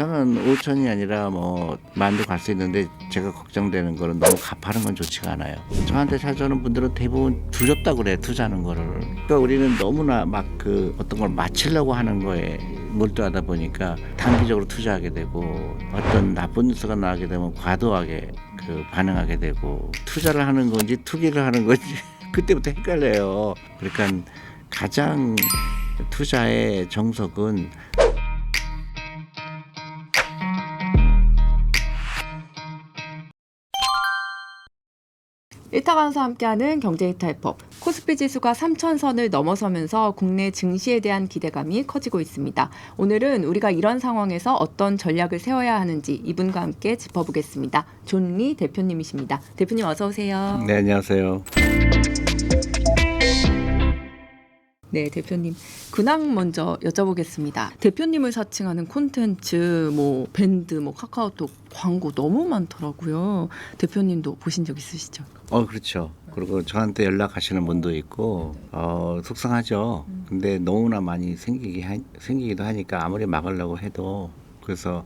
저는 5천이 아니라 뭐 만도 갈 수 있는데 제가 걱정되는 거는 너무 가파른 건 좋지가 않아요. 저한테 찾아오는 분들은 대부분 두렵다 그래 투자하는 거를. 그러니까 우리는 너무나 막 그 어떤 걸 맞추려고 하는 거에 몰두하다 보니까 단기적으로 투자하게 되고 어떤 나쁜 뉴스가 나오게 되면 과도하게 그 반응하게 되고 투자를 하는 건지 투기를 하는 건지 그때부터 헷갈려요. 그러니까 가장 투자의 정석은 일타 강사 함께하는 경제이탈법 코스피 지수가 3천선을 넘어서면서 국내 증시에 대한 기대감이 커지고 있습니다. 오늘은 우리가 이런 상황에서 어떤 전략을 세워야 하는지 이분과 함께 짚어보겠습니다. 존리 대표님이십니다. 대표님 어서 오세요. 네 안녕하세요. 네, 대표님. 근황 먼저 여쭤보겠습니다. 대표님을 사칭하는 콘텐츠, 뭐 밴드, 뭐 카카오톡 광고 너무 많더라고요. 대표님도 보신 적 있으시죠? 어 그렇죠. 그리고 저한테 연락하시는 분도 있고 어 속상하죠. 근데 너무나 많이 생기기 하, 생기기도 하니까 아무리 막으려고 해도 그래서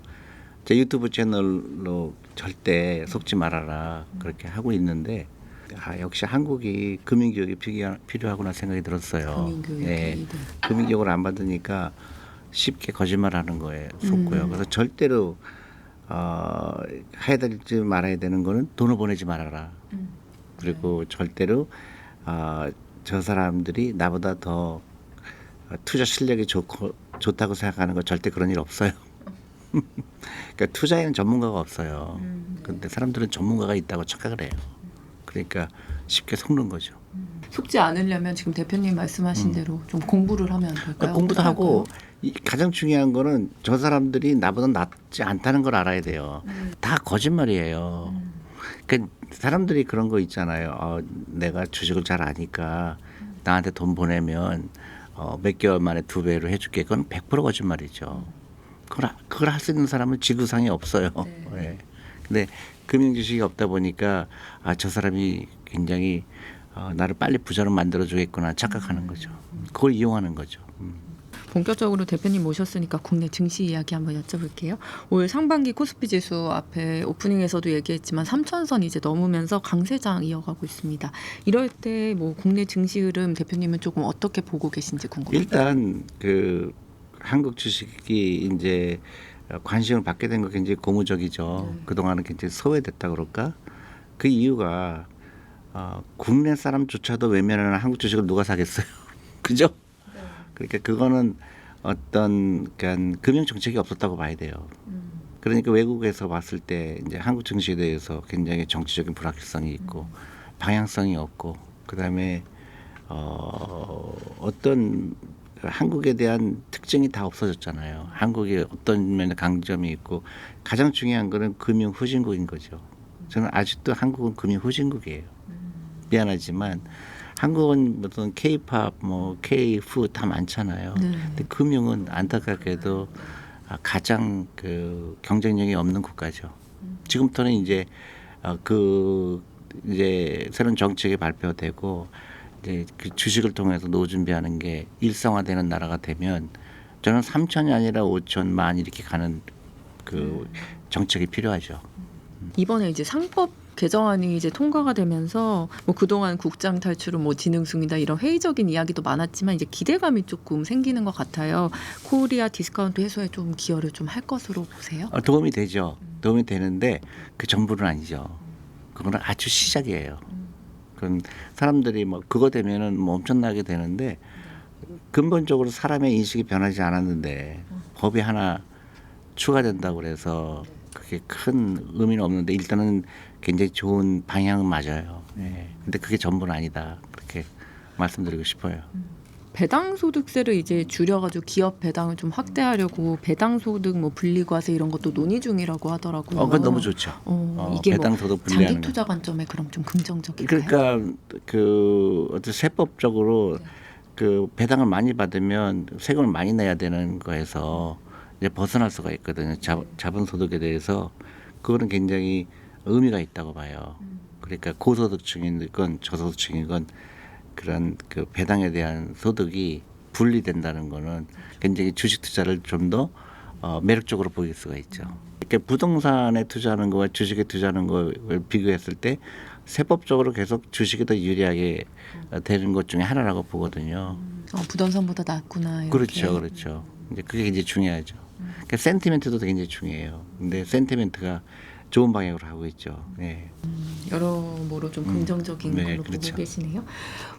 제 유튜브 채널로 절대 속지 말아라 그렇게 하고 있는데 아 역시 한국이 금융교육이 필요- 필요하구나 생각이 들었어요. 금융교육이. 예. 네. 금융교육을 안 받으니까 쉽게 거짓말하는 거에 속고요. 음. 그래서 절대로 어, 해야 될지 말아야 되는 거는 돈을 보내지 말아라. 음. 그리고 절대로 어, 저 사람들이 나보다 더 투자 실력이 좋고 좋다고 생각하는 거 절대 그런 일 없어요. 그러니까 투자에는 전문가가 없어요. 음. 근데 사람들은 전문가가 있다고 착각을 해요. 그러니까 쉽게 속는 거죠. 속지 않으려면 지금 대표님 말씀하신 대로 좀 공부를 하면 안 될까요? 음. 그러니까 공부도? 하고 이 가장 중요한 거는 저 사람들이 나보다 낫지 않다는 걸 알아야 돼요. 음. 다 거짓말이에요. 그 사람들이 그런 거 있잖아요. 어, 내가 주식을 잘 아니까 나한테 돈 보내면 어, 몇 개월 만에 두 배로 해줄게. 그건 100% 거짓말이죠. 그걸 하- 그걸 할 수 있는 사람은 지구상에 없어요. 네. 예. 근데 금융 지식이 없다 보니까 아 저 사람이 굉장히 어, 나를 빨리 부자로 만들어 주겠구나 착각하는 거죠. 그걸 이용하는 거죠. 음. 본격적으로 대표님 모셨으니까 국내 증시 이야기 한번 여쭤볼게요. 올 상반기 코스피 지수 앞에 오프닝에서도 얘기했지만 3천선 이제 넘으면서 강세장 이어가고 있습니다. 이럴 때 뭐 국내 증시 흐름 대표님은 조금 어떻게 보고 계신지 궁금합니다. 일단 그 한국 주식이 이제 관심을 받게 된 거 굉장히 고무적이죠. 네. 그동안은 굉장히 소외됐다 그럴까? 그 이유가 어, 국내 사람조차도 외면하는 한국 주식을 누가 사겠어요? 그죠? 그러니까 그거는 어떤 그러니까 금융 정책이 없었다고 봐야 돼요. 그러니까 외국에서 봤을 때 이제 한국 증시에 대해서 굉장히 정치적인 불확실성이 있고 방향성이 없고 그다음에 어 어떤 한국에 대한 특징이 다 없어졌잖아요. 한국이 어떤 면에 강점이 있고 가장 중요한 거는 금융 후진국인 거죠. 저는 아직도 한국은 금융 후진국이에요. 미안하지만 한국은 무슨 K-팝, 뭐 K-푸 다 많잖아요. 네. 근데 금융은 안타깝게도 아, 가장 그 경쟁력이 없는 국가죠. 지금부터는 이제 어, 그 이제 새로운 정책이 발표되고 이제 그 주식을 통해서 노후 준비하는 게 일상화되는 나라가 되면 저는 3천이 아니라 5천 만 이렇게 가는 그 정책이 필요하죠. 이번에 이제 상법 개정안이 이제 통과가 되면서 뭐 그동안 국장 탈출은 뭐 지능숭이다 이런 회의적인 이야기도 많았지만 이제 기대감이 조금 생기는 것 같아요. 코리아 디스카운트 해소에 좀 기여를 좀 할 것으로 보세요. 어, 도움이 되죠. 도움이 되는데 그 전부는 아니죠. 그거는 아주 시작이에요. 그럼 사람들이 뭐 그거 되면은 뭐 엄청나게 되는데 근본적으로 사람의 인식이 변하지 않았는데 법이 하나 추가된다고 그래서 그게 큰 의미는 없는데 일단은 굉장히 좋은 방향은 맞아요. 예. 근데 그게 전부는 아니다. 그렇게 말씀드리고 싶어요. 배당 소득세를 이제 줄여가지고 기업 배당을 좀 확대하려고 배당 소득 뭐 분리과세 이런 것도 논의 중이라고 하더라고요. 어, 그건 너무 좋죠. 어, 어, 이게 뭐 배당 소득 장기 분리하는 거. 투자 관점에 그럼 좀 긍정적일까요? 그러니까 그 어떤 세법적으로 그 배당을 많이 받으면 세금을 많이 내야 되는 거에서 이제 벗어날 수가 있거든요. 자, 자본소득에 대해서 그거는 굉장히 의미가 있다고 봐요. 그러니까 고소득층이건 저소득층이건 그런 그 배당에 대한 소득이 분리된다는 거는 굉장히 주식 투자를 좀 더 어, 매력적으로 보일 수가 있죠. 이렇게 부동산에 투자하는 거와 주식에 투자하는 거를 비교했을 때 세법적으로 계속 주식이 더 유리하게 어, 되는 것 중에 하나라고 보거든요. 어, 부동산보다 낫구나. 이렇게. 그렇죠, 그렇죠. 이제 그게 이제 중요하죠. 그러니까 센티멘트도 굉장히 중요해요. 근데 센티멘트가 좋은 방향으로 하고 있죠. 예. 여러모로 좀 긍정적인 네, 걸로 그렇죠. 보고 계시네요.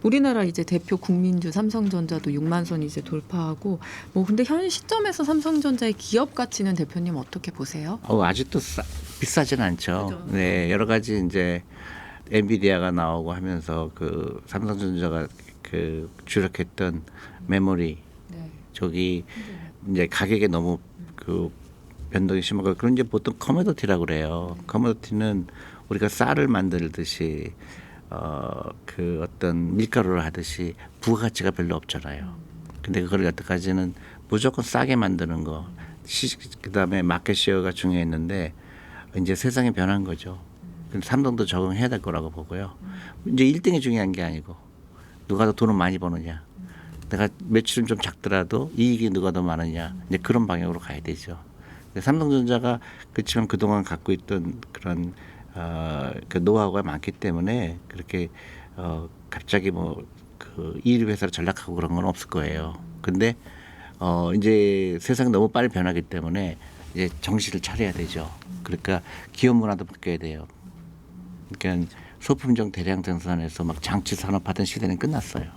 우리나라 이제 대표 국민주 삼성전자도 6만 선 이제 돌파하고 뭐 근데 현 시점에서 삼성전자의 기업 가치는 대표님 어떻게 보세요? 어, 아직도 싸, 비싸진 않죠. 그죠. 네, 여러 가지 이제 엔비디아가 나오고 하면서 그 삼성전자가 그 주력했던 메모리 네. 저기 이제 가격에 너무 그 변동이 심하고 그런 이제 보통 커머더티라고 그래요. 커머더티는 우리가 쌀을 만들듯이 어 그 어떤 밀가루를 하듯이 부가가치가 별로 없잖아요. 근데 그걸 여태까지는 무조건 싸게 만드는 거, 시, 그다음에 마켓 시어가 중요했는데 이제 세상이 변한 거죠. 삼성도 적응해야 될 거라고 보고요. 이제 1등이 중요한 게 아니고 누가 더 돈을 많이 버느냐. 내가 매출은 좀 작더라도 이익이 누가 더 많으냐. 이제 그런 방향으로 가야 되죠. 근데 삼성전자가 그렇지만 그동안 갖고 있던 그런 어, 그 노하우가 많기 때문에 그렇게 어, 갑자기 뭐그 1위 회사로 전락하고 그런 건 없을 거예요. 근데 어, 이제 세상이 너무 빨리 변하기 때문에 이제 정신을 차려야 되죠. 그러니까 기업 문화도 바뀌어야 돼요. 그러니까 소품종 대량 생산해서 막 장치 산업하던 시대는 끝났어요.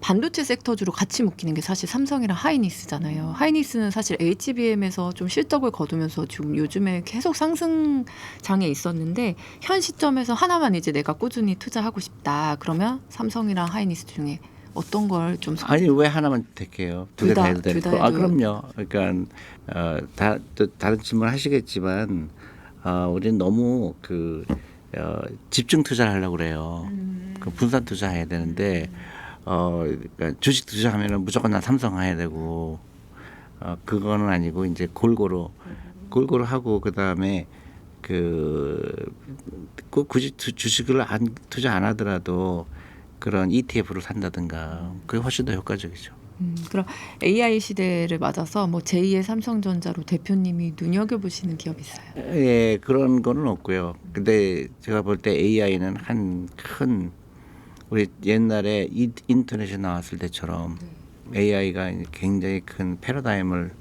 반도체 섹터 주로 같이 묶이는 게 사실 삼성이랑 하이닉스잖아요. 하이닉스는 사실 HBM에서 좀 실적을 거두면서 지금 요즘에 계속 상승장에 있었는데 현 시점에서 하나만 이제 내가 꾸준히 투자하고 싶다. 그러면 삼성이랑 하이닉스 중에 어떤 걸 좀 아니 왜 하나만 택해요? 두둘개다 다, 해도 둘 되고. 다 아. 그럼요. 그러니까 어, 다, 또 다른 질문 하시겠지만 어, 우리는 너무 그 어, 집중 투자를 하려고 그래요. 음. 그 분산 투자해야 되는데 어, 그러니까 주식 투자하면은 무조건 난 삼성 해야 되고 어, 그거는 아니고 이제 골고루 골고루 하고 그 다음에 그 꼭 굳이 투- 주식을 안 투자 안 하더라도 그런 ETF로 산다든가 그게 훨씬 더 효과적이죠. 음, 그럼 AI 시대를 맞아서 뭐 제2의 삼성전자로 대표님이 눈여겨 보시는 기업 있어요? 예, 그런 거는 없고요. 근데 제가 볼 때 AI는 한 큰 우리 옛날에 이- 인터넷이 나왔을 때처럼 AI가 굉장히 큰 패러다임을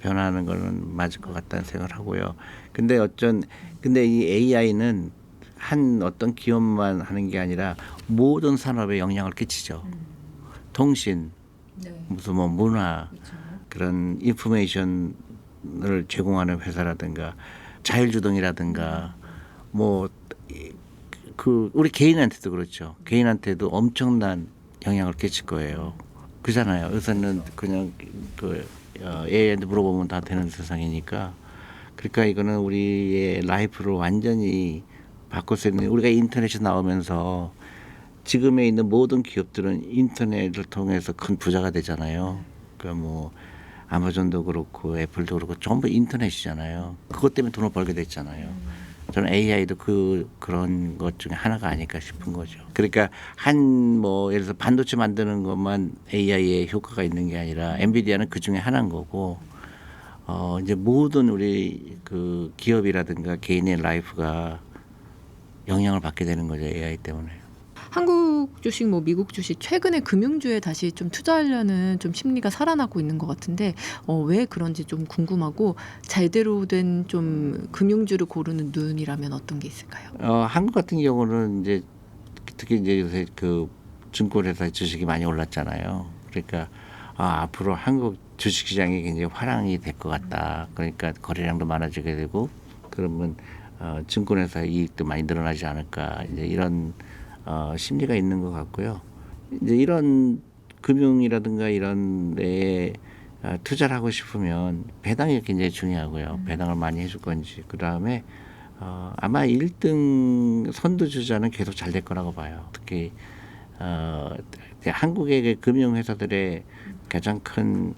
변화하는 거는 맞을 것 같다는 생각을 하고요. 근데 어쩐 근데 이 AI는 한 어떤 기업만 하는 게 아니라 모든 산업에 영향을 끼치죠. 통신, 네. 무슨 뭐 문화, 그런 인포메이션을 제공하는 회사라든가 자율주동이라든가 뭐 그 우리 개인한테도 그렇죠. 개인한테도 엄청난 영향을 끼칠 거예요. 그잖아요. 요새는 그냥 그 어, AI한테 물어보면 다 되는 세상이니까. 그러니까 이거는 우리의 라이프를 완전히 바꿀 수 있는 우리가 인터넷이 나오면서 지금에 있는 모든 기업들은 인터넷을 통해서 큰 부자가 되잖아요. 그러니까 뭐 아마존도 그렇고 애플도 그렇고 전부 인터넷이잖아요. 그것 때문에 돈을 벌게 됐잖아요. 저는 AI도 그 그런 것 중에 하나가 아닐까 싶은 거죠. 그러니까 한 뭐 예를 들어서 반도체 만드는 것만 AI에 효과가 있는 게 아니라 엔비디아는 그 중에 하나인 거고 어 이제 모든 우리 그 기업이라든가 개인의 라이프가 영향을 받게 되는 거죠 AI 때문에. 한국 주식, 뭐 미국 주식 최근에 금융주에 다시 좀 투자하려는 좀 심리가 살아나고 있는 것 같은데 어, 왜 그런지 좀 궁금하고 제대로 된 좀 금융주를 고르는 눈이라면 어떤 게 있을까요? 어, 한국 같은 경우는 이제 특히 이제 요새 그 증권회사 주식이 많이 올랐잖아요. 그러니까 아, 앞으로 한국 주식 시장이 굉장히 화랑이 될 것 같다. 그러니까 거래량도 많아지게 되고 그러면 어, 증권회사 이익도 많이 늘어나지 않을까. 이제 이런 어, 심리가 있는 것 같고요. 이제 이런 금융이라든가 이런 데에 어, 투자를 하고 싶으면 배당이 굉장히 중요하고요. 배당을 많이 해줄 건지 그 다음에 어, 아마 1등 선두주자는 계속 잘 될 거라고 봐요. 특히 어, 한국의 그 금융회사들의 가장 큰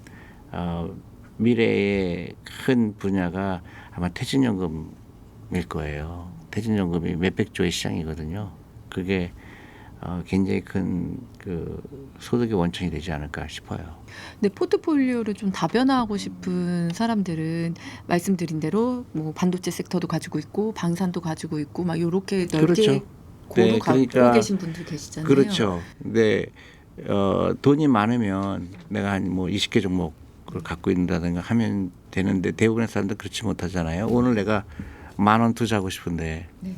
어, 미래의 큰 분야가 아마 퇴직연금일 거예요. 퇴직연금이 몇백 조의 시장이거든요. 그게 어, 굉장히 큰 그 소득의 원천이 되지 않을까 싶어요. 근데 포트폴리오를 좀 다변화하고 싶은 사람들은 말씀드린 대로 뭐 반도체 섹터도 가지고 있고 방산도 가지고 있고 막 요렇게 넓게 그렇죠. 고루 네, 그러니까 계신 분들 계시잖아요. 그렇죠. 근데 어, 돈이 많으면 내가 한 뭐 20개 종목을 갖고 있는다든가 하면 되는데 대부분의 사람들 그렇지 못하잖아요. 오늘 내가 만 원 투자하고 싶은데 네.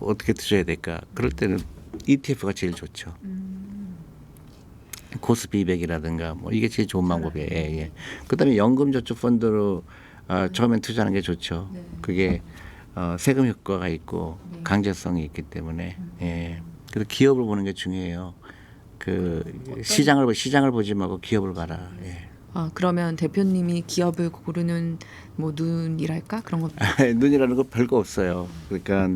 어떻게 투자해야 될까? 그럴 때는 ETF가 제일 좋죠. 음. 코스피 200이라든가 뭐 이게 제일 좋은 방법이에요. 예, 예. 그다음에 연금저축 펀드로 어, 처음엔 투자하는 게 좋죠. 네. 그게 어, 세금 효과가 있고 네. 강제성이 있기 때문에 예. 그래서 기업을 보는 게 중요해요. 그 시장을 보- 시장을 보지 말고 기업을 봐라. 예. 아 그러면 대표님이 기업을 고르는 뭐 눈이랄까 그런 거 눈이라는 거 별거 없어요. 그러니까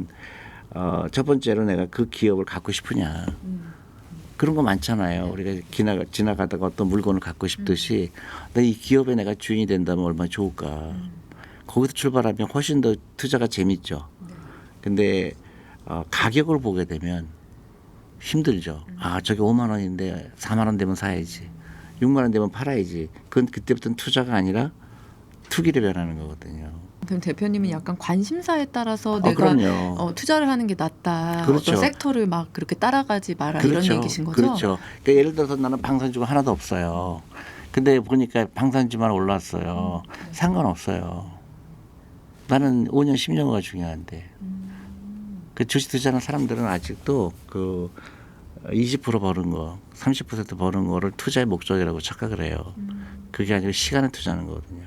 어, 첫 번째로 내가 그 기업을 갖고 싶으냐. 그런 거 많잖아요. 우리가 지나가, 지나가다가 어떤 물건을 갖고 싶듯이 내이 기업에 내가 주인이 된다면 얼마나 좋을까. 거기서 출발하면 훨씬 더 투자가 재밌죠. 근데 어, 가격을 보게 되면 힘들죠. 아, 저게 5만 원인데 4만 원 되면 사야지. 6만 원 되면 팔아야지. 그건 그때부터는 투자가 아니라 투기를 변하는 거거든요. 그럼 대표님은 약간 관심사에 따라서 아, 내가 그럼요. 어, 투자를 하는 게 낫다. 그렇죠. 어떤 섹터를 막 그렇게 따라가지 마라 이런 얘기신 거죠? 그렇죠. 그러니까 예를 들어서 나는 방산주가 하나도 없어요. 근데 보니까 방산주만 올랐어요. 음. 상관없어요. 나는 5년, 10년가 중요한데. 음. 그 주식 투자하는 사람들은 아직도 그 20% 버는 거, 30% 버는 거를 투자의 목적이라고 착각을 해요. 음. 그게 아니라 시간을 투자하는 거거든요.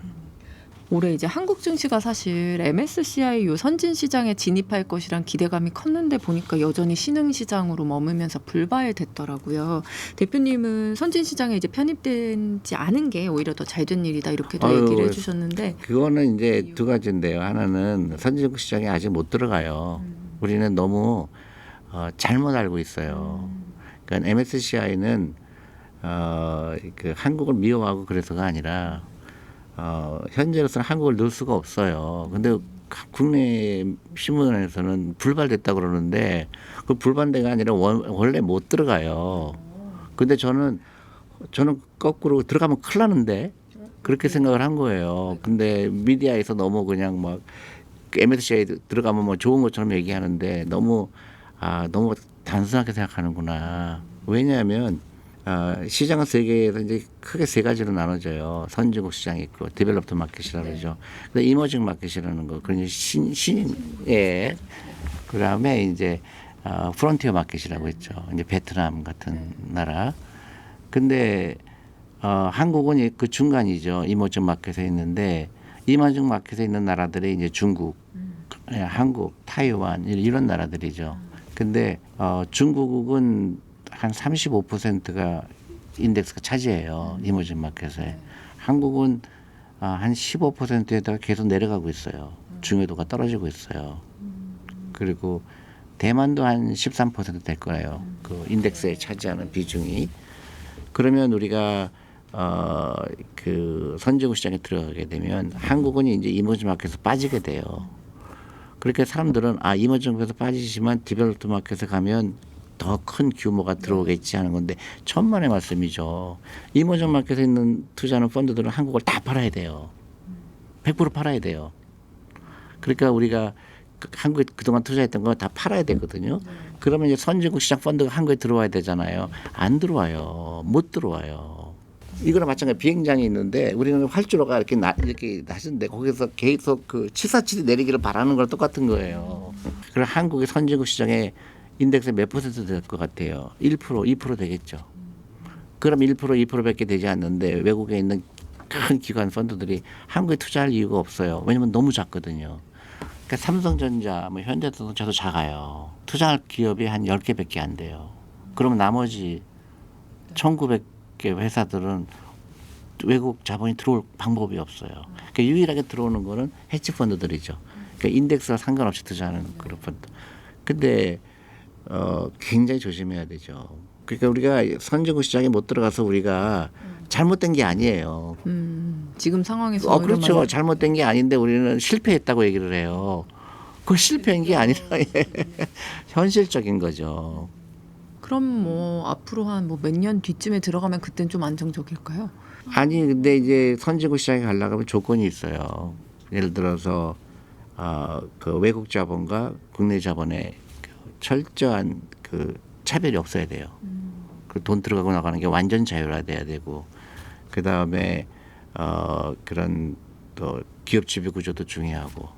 올해 이제 한국 증시가 사실 MSCI 요 선진 시장에 진입할 것이란 기대감이 컸는데 보니까 여전히 신흥 시장으로 머물면서 불발됐더라고요. 대표님은 선진 시장에 이제 편입되지 않은 게 오히려 더 잘 된 일이다 이렇게도 아유, 얘기를 해주셨는데 그거는 이제 두 가지인데요. 하나는 선진국 시장에 아직 못 들어가요. 우리는 너무 어, 잘못 알고 있어요. 그러니까 MSCI는 어, 그 한국을 미워하고 그래서가 아니라 어, 현재로서는 한국을 넣을 수가 없어요. 근데 국내 신문에서는 불발됐다 그러는데 그 불발대가 아니라 원, 원래 못 들어가요. 근데 저는 저는 거꾸로 들어가면 큰일 나는데 그렇게 생각을 한 거예요. 근데 미디어에서 너무 그냥 막 MSCI 들어가면 뭐 좋은 것처럼 얘기하는데 너무 아 너무 단순하게 생각하는구나. 왜냐하면 아, 시장은 세계에서 이제 크게 세 가지로 나눠져요. 선진국 시장이 있고 디벨롭드 마켓이라 그러죠. 근데 이머징 마켓이라는 거, 그러니 신 신 예. 그다음에 이제 어, 프론티어 마켓이라고 있죠. 이제 베트남 같은 나라. 근데 어, 한국은 이그 중간이죠. 이머징 마켓에 있는데 이머징 마켓에 있는 나라들이 이제 중국, 예, 한국, 타이완 이- 이런 나라들이죠. 근데 어, 중국은 한 35%가 인덱스가 차지해요. 이머징 마켓에. 한국은 아, 한 15%에다가 계속 내려가고 있어요. 중요도가 떨어지고 있어요. 그리고 대만도 한 13%될 거예요. 그 인덱스에 차지하는 비중이. 그러면 우리가 어 그 선진국 시장에 들어가게 되면 한국은 이제 이머징 마켓에서 빠지게 돼요. 그렇게 사람들은 아 이머징 마켓에서 빠지지만 디벨롭드 마켓에 가면 더 큰 규모가 들어오겠지 하는 건데 천만의 말씀이죠. 이머징 마켓에 있는 투자하는 펀드들은 한국을 다 팔아야 돼요. 100% 팔아야 돼요. 그러니까 우리가 그 한국에 그동안 투자했던 거 다 팔아야 되거든요. 그러면 이제 선진국 시장 펀드가 한국에 들어와야 되잖아요. 안 들어와요. 못 들어와요. 이거랑 마찬가지 비행장이 있는데 우리는 활주로가 이렇게 나, 이렇게 낮은데 거기서 계속 그 치사치리 내리기를 바라는 거랑 똑같은 거예요. 그럼 한국의 선진국 시장에 인덱스 몇 퍼센트 될 것 같아요? 1% 2% 되겠죠. 그럼 1% 2%밖에 되지 않는데 외국에 있는 큰 기관 펀드들이 한국에 투자할 이유가 없어요. 왜냐면 너무 작거든요. 그러니까 삼성전자, 뭐 현대자동차도 작아요. 투자할 기업이 한 10개 밖에 안 돼요. 그러면 나머지 1900개 회사들은 외국 자본이 들어올 방법이 없어요. 그러니까 유일하게 들어오는 거는 해치 펀드들이죠. 그러니까 인덱스와 상관없이 투자하는 그런 펀드. 근데 어 굉장히 조심해야 되죠. 그러니까 우리가 선진국 시장에 못 들어가서 우리가 잘못된 게 아니에요. 음, 지금 상황에서 어, 그렇죠. 말- 잘못된 게 아닌데 우리는 실패했다고 얘기를 해요. 그 실패한 게 아니라 예. 현실적인 거죠. 그럼 뭐 앞으로 한 뭐 몇 년 뒤쯤에 들어가면 그땐 좀 안정적일까요? 아니 근데 이제 선진국 시장에 가려면 조건이 있어요. 예를 들어서 어, 그 외국 자본과 국내 자본의 그 철저한 그 차별이 없어야 돼요. 그돈 들어가고 나가는 게 완전 자율화돼야 되고 그 다음에 어, 그런 또 기업 지배 구조도 중요하고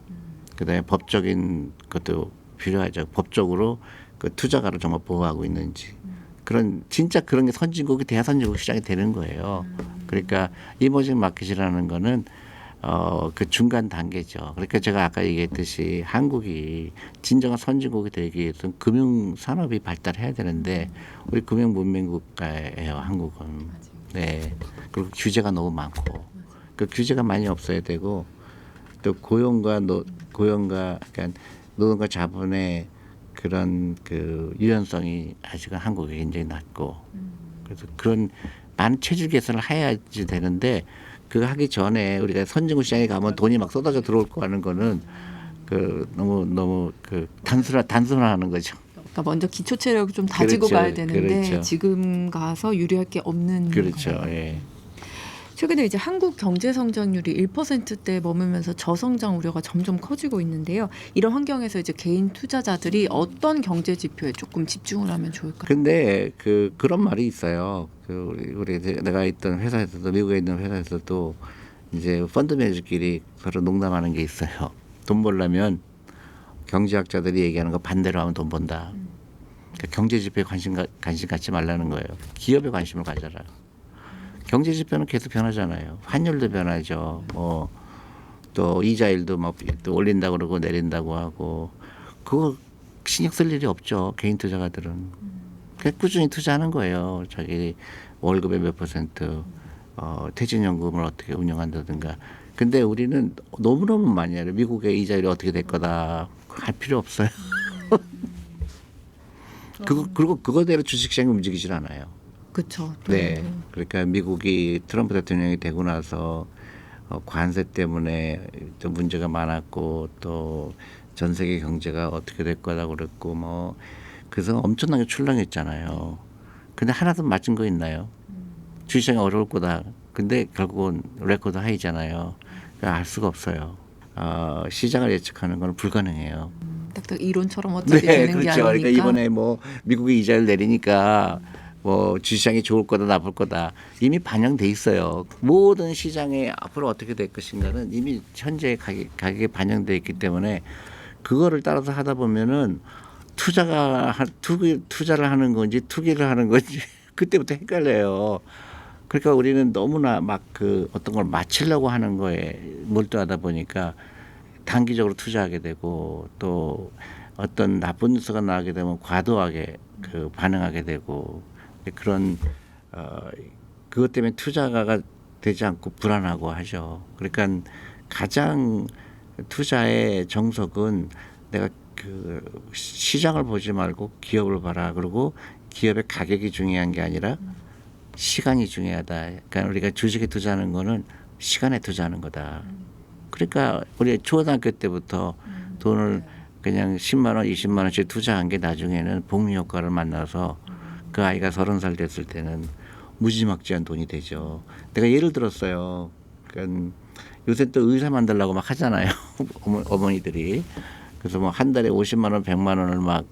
그 다음에 법적인 것도 필요하죠. 법적으로 그 투자가를 정말 보호하고 있는지 그런 진짜 그런 게 선진국이 대선진국 시장이 되는 거예요. 그러니까 이머징 마켓이라는 거는 어 그 중간 단계죠. 그러니까 제가 아까 얘기했듯이 한국이 진정한 선진국이 되기 위해서는 금융 산업이 발달해야 되는데 우리 금융 문명 국가예요. 한국은. 네. 그리고 규제가 너무 많고 그 규제가 많이 없어야 되고 또 고용과 노, 고용과 그러니까 노동과 자본의 그런 그 유연성이 아직은 한국에 굉장히 낮고 그래서 그런 많은 체질 개선을 해야지 되는데 그거 하기 전에 우리가 선진국 시장에 가면 돈이 막 쏟아져 들어올 거 하는 거는 그 너무 너무 그 단순화 단순화하는 거죠. 그러니까 먼저 기초 체력을 좀 다지고 그렇죠. 가야 되는데 그렇죠. 지금 가서 유리할 게 없는 그렇죠. 예. 최근에 이제 한국 경제 성장률이 1%대 머물면서 저성장 우려가 점점 커지고 있는데요. 이런 환경에서 이제 개인 투자자들이 어떤 경제 지표에 조금 집중을 하면 좋을까요? 근데 그 그런 말이 있어요. 그 우리, 우리 내가 있던 회사에서도 미국에 있는 회사에서도 이제 펀드 매니저끼리 서로 농담하는 게 있어요. 돈 벌려면 경제학자들이 얘기하는 거 반대로 하면 돈 번다. 그러니까 경제 지표에 관심 가, 관심 갖지 말라는 거예요. 기업에 관심을 가져라. 경제 지표는 계속 변하잖아요. 환율도 변하죠. 뭐 또 이자율도 막또 올린다고 그러고 내린다고 하고 그거 신경 쓸 일이 없죠. 개인 투자가들은. 그냥 꾸준히 투자하는 거예요. 자기 월급의 몇 퍼센트, 어, 퇴직연금을 어떻게 운영한다든가. 근데 우리는 너무너무 많이 해요. 미국의 이자율이 어떻게 될 거다. 할 필요 없어요. 그거, 그리고 그거대로 주식시장이 움직이질 않아요. 그렇죠. 네. 그러니까 미국이 트럼프 대통령이 되고 나서 어, 관세 때문에 좀 문제가 많았고 또 전 세계 경제가 어떻게 될 거라고 그랬고 뭐 그래서 엄청나게 출렁했잖아요. 근데 하나도 맞은 거 있나요? 주식시장이 어려울 거다. 근데 결국은 레코드 하이잖아요. 그러니까 알 수가 없어요. 어, 시장을 예측하는 건 불가능해요. 딱딱 이론처럼 어떻게 되는 게 그렇죠. 아니니까. 그러니까 이번에 뭐 미국이 이자를 내리니까 뭐 주시장이 좋을 거다 나쁠 거다 이미 반영돼 있어요. 모든 시장에 앞으로 어떻게 될 것인가는 이미 현재 가격, 가격에 반영돼 있기 때문에 그거를 따라서 하다 보면은 투자가 하- 투기 투자를 하는 건지 투기를 하는 건지 그때부터 헷갈려요. 그러니까 우리는 너무나 막 그 어떤 걸 맞추려고 하는 거에 몰두하다 보니까 단기적으로 투자하게 되고 또 어떤 나쁜 뉴스가 나오게 되면 과도하게 그 반응하게 되고 그런 어 그것 때문에 투자가 되지 않고 불안하고 하죠. 그러니까 가장 투자의 정석은 내가 그 시장을 보지 말고 기업을 봐라. 그리고 기업의 가격이 중요한 게 아니라 시간이 중요하다. 그러니까 우리가 주식에 투자하는 거는 시간에 투자하는 거다. 그러니까 우리 초등학교 때부터 돈을 그냥 10만 원, 20만 원씩 투자한 게 나중에는 복리 효과를 만나서 그 아이가 서른 살 됐을 때는 무지막지한 돈이 되죠. 내가 예를 들었어요. 그러니까 요새 또 의사 만들라고 막 하잖아요. 어머, 어머니들이. 그래서 뭐 한 달에 50만 원, 100만 원을 막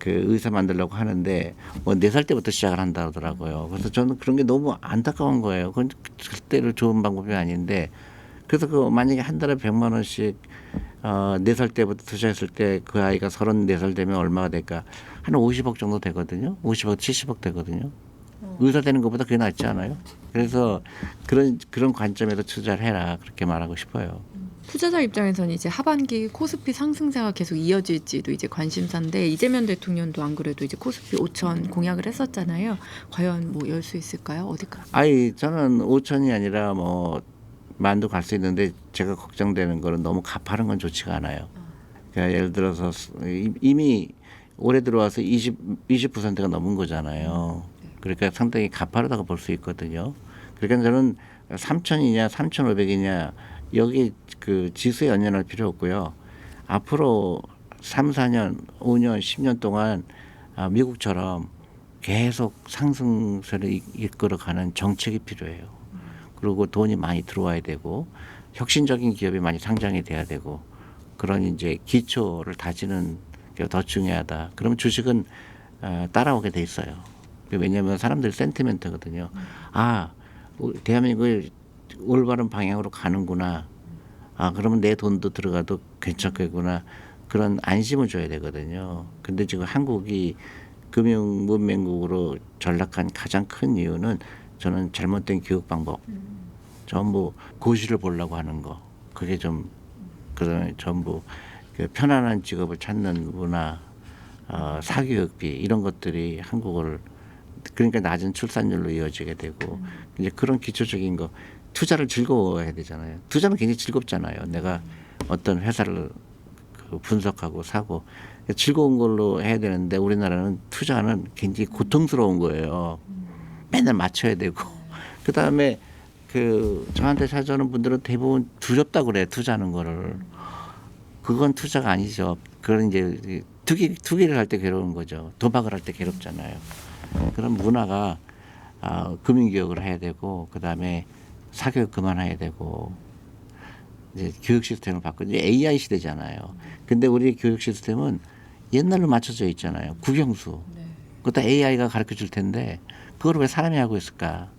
그 의사 만들려고 하는데 뭐 네 살 때부터 시작을 한다 하더라고요. 그래서 저는 그런 게 너무 안타까운 거예요. 그건 절대로 좋은 방법이 아닌데 그래서 그 만약에 한 달에 100만 원씩 어, 네살 때부터 투자했을 때 그 아이가 34살 되면 얼마가 될까? 한 50억 정도 되거든요. 50억, 70억 되거든요. 의사 되는 것보다 그게 낫지 않아요? 그래서 그런 그런 관점에서 투자를 해라 그렇게 말하고 싶어요. 투자자 입장에서는 이제 하반기 코스피 상승세가 계속 이어질지도 이제 관심사인데 이재명 대통령도 안 그래도 이제 코스피 5천 공약을 했었잖아요. 과연 뭐 열 수 있을까요? 어디까? 아니 저는 5천이 아니라 뭐 만도 갈 수 있는데 제가 걱정되는 거는 너무 가파른 건 좋지가 않아요. 그러니까 예를 들어서 이- 이미 올해 들어와서 20 20%가 넘은 거잖아요. 그러니까 상당히 가파르다고 볼 수 있거든요. 그러니까 저는 3천이냐 3,500이냐 여기 그 지수에 연연할 필요 없고요. 앞으로 3, 4년, 5년, 10년 동안 아, 미국처럼 계속 상승세를 이- 이끌어가는 정책이 필요해요. 그리고 돈이 많이 들어와야 되고 혁신적인 기업이 많이 상장이 돼야 되고 그런 이제 기초를 다지는 게 더 중요하다. 그러면 주식은 어, 따라오게 돼 있어요. 왜냐하면 사람들 센티멘트거든요. 아, 우- 대한민국이 올바른 방향으로 가는구나. 아, 그러면 내 돈도 들어가도 괜찮겠구나. 그런 안심을 줘야 되거든요. 근데 지금 한국이 금융 문명국으로 전락한 가장 큰 이유는 저는 잘못된 교육 방법. 전부 고시를 보려고 하는 거. 그게 좀 그다음에 전부 그 편안한 직업을 찾는 문화, 어, 사교육비 이런 것들이 한국을 그러니까 낮은 출산율로 이어지게 되고 이제 그런 기초적인 거 투자를 즐거워해야 되잖아요. 투자는 굉장히 즐겁잖아요. 내가 어떤 회사를 그 분석하고 사고 즐거운 걸로 해야 되는데 우리나라는 투자는 굉장히 고통스러운 거예요. 맨날 맞춰야 되고 그 다음에 그 저한테 찾아오는 분들은 대부분 두렵다 그래 투자하는 거를 그건 투자가 아니죠. 그런 이제 투기 투기를 할 때 괴로운 거죠. 도박을 할 때 괴롭잖아요. 그런 문화가 아, 금융 교육을 해야 되고 그 다음에 사교육 그만해야 되고 이제 교육 시스템을 이제 AI 시대잖아요. 근데 우리 교육 시스템은 옛날로 맞춰져 있잖아요. 국영수. 그것도 AI가 가르쳐 줄 텐데 그걸 왜 사람이 하고 있을까?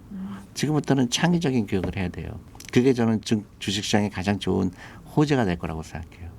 지금부터는 창의적인 교육을 해야 돼요. 그게 저는 주- 주식시장에 가장 좋은 호재가 될 거라고 생각해요.